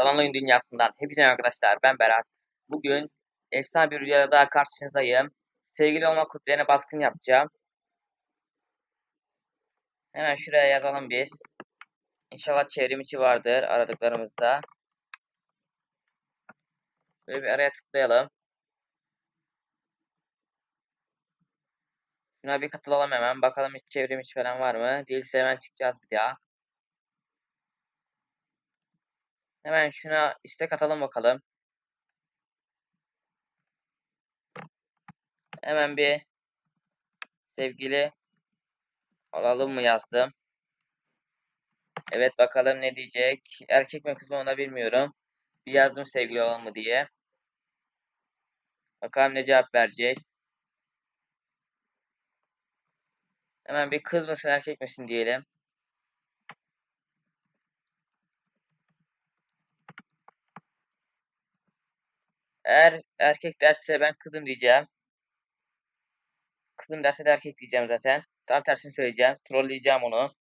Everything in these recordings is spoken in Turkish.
Dalan Oyun Dünyası'ndan hepinize arkadaşlar ben Berat. Bugün efsane bir videoda daha karşınızdayım. Sevgili olma kulüplerine baskın yapacağım. Hemen şuraya yazalım biz. İnşallah çevrim içi vardır aradıklarımızda. Böyle bir araya tıklayalım. Şuna bir katılalım hemen. Bakalım hiç çevrim içi falan var mı? Değilse hemen çıkacağız bir daha. Hemen şuna istek atalım bakalım. Hemen bir sevgili alalım mı yazdım. Evet bakalım ne diyecek. Erkek mi kız mı onu bilmiyorum. Bir yazdım sevgili olalım mı diye. Bakalım ne cevap verecek. Hemen bir kız mısın erkek misin diyelim. Eğer erkek derse ben kızım diyeceğim. Kızım derse de erkek diyeceğim zaten. Tam tersini söyleyeceğim. Trolleyeceğim onu.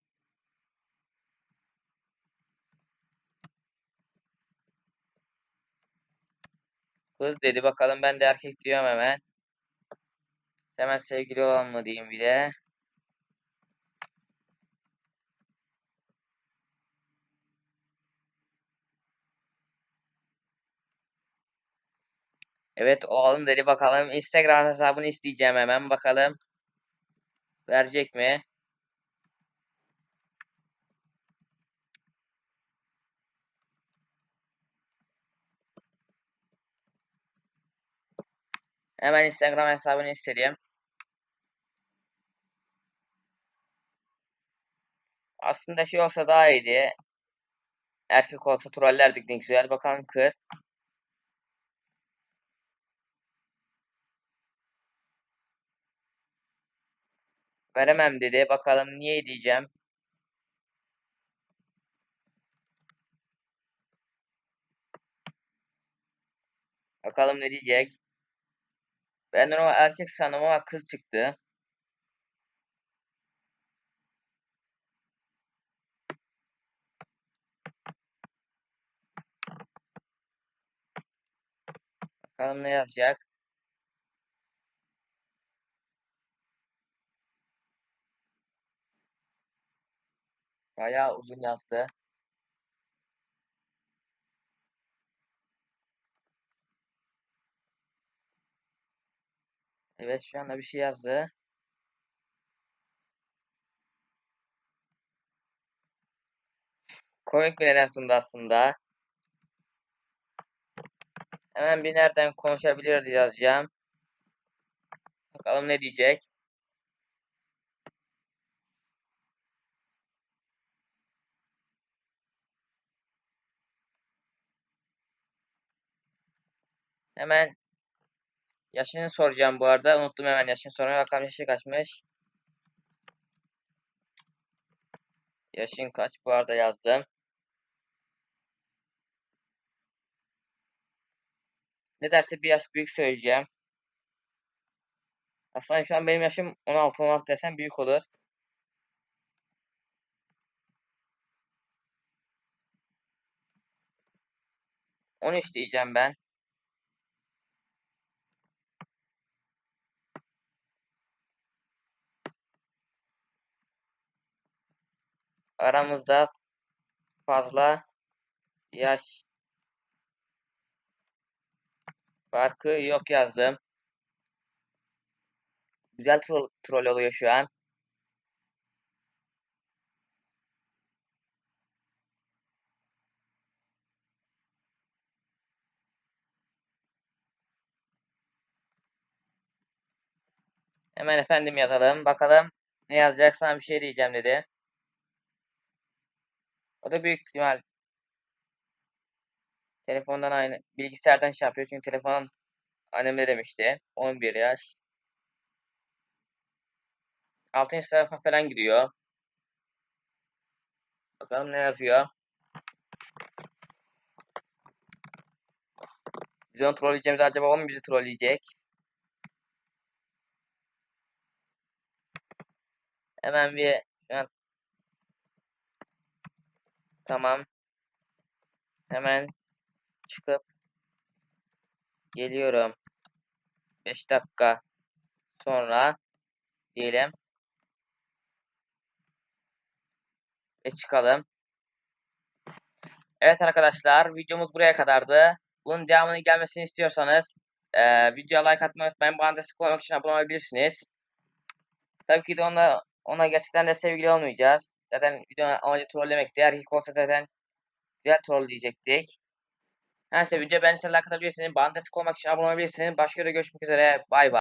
Kız dedi bakalım ben de erkek diyorum hemen. Hemen sevgili olan mı diyeyim bir de. Evet oğlum dedi bakalım. Instagram hesabını isteyeceğim hemen bakalım. Verecek mi? Hemen Instagram hesabını isteyeyim. Aslında şey olsa daha iyiydi. Erkek olsa trollerdik ne güzel. Bakalım kız. Veremem dedi. Bakalım niye diyeceğim. Bakalım ne diyecek. Ben onu erkek sandım ama kız çıktı. Bakalım ne yazacak. Bayağı uzun yazdı. Evet şu anda bir şey yazdı. Komik bir neden sundu aslında. Hemen bir nereden konuşabiliriz yazacağım. Bakalım ne diyecek. Hemen yaşını soracağım bu arada. Unuttum hemen yaşını sormaya. Bakalım yaşı kaçmış. Yaşın kaç? Bu arada yazdım. Ne derse bir yaş büyük söyleyeceğim. Aslında şu an benim yaşım 16-16 desem büyük olur. On üç diyeceğim ben. Aramızda fazla yaş farkı yok yazdım. Güzel troll, troll oluyor şu an. Hemen efendim yazalım. Bakalım ne yazacak sana bir şey diyeceğim dedi. O da büyük ihtimal telefondan aynı bilgisayardan şey yapıyor. Çünkü telefonun annemde demişti. 11 yaş. 6. sınıfa falan gidiyor. Bakalım ne yazıyor. Biz onu trolleyeceğimiz acaba o mu bizi trolleyecek? Hemen bir tamam. Hemen çıkıp geliyorum. 5 dakika sonra diyelim. Ve çıkalım. Evet arkadaşlar videomuz buraya kadardı. Bunun devamının gelmesini istiyorsanız e, videoya like atmayı unutmayın. Bana destek olmak için abone olabilirsiniz. Tabii ki de ona, ona gerçekten de sevgili olmayacağız. Zaten videonun amacı trollemekti. Erkek olsa zaten güzel troll diyecektik. Her neyse video beğendiyseniz like atabilirsiniz. Bana destek olmak için abone olabilirsiniz. Başka videoda görüşmek üzere. Bay bay.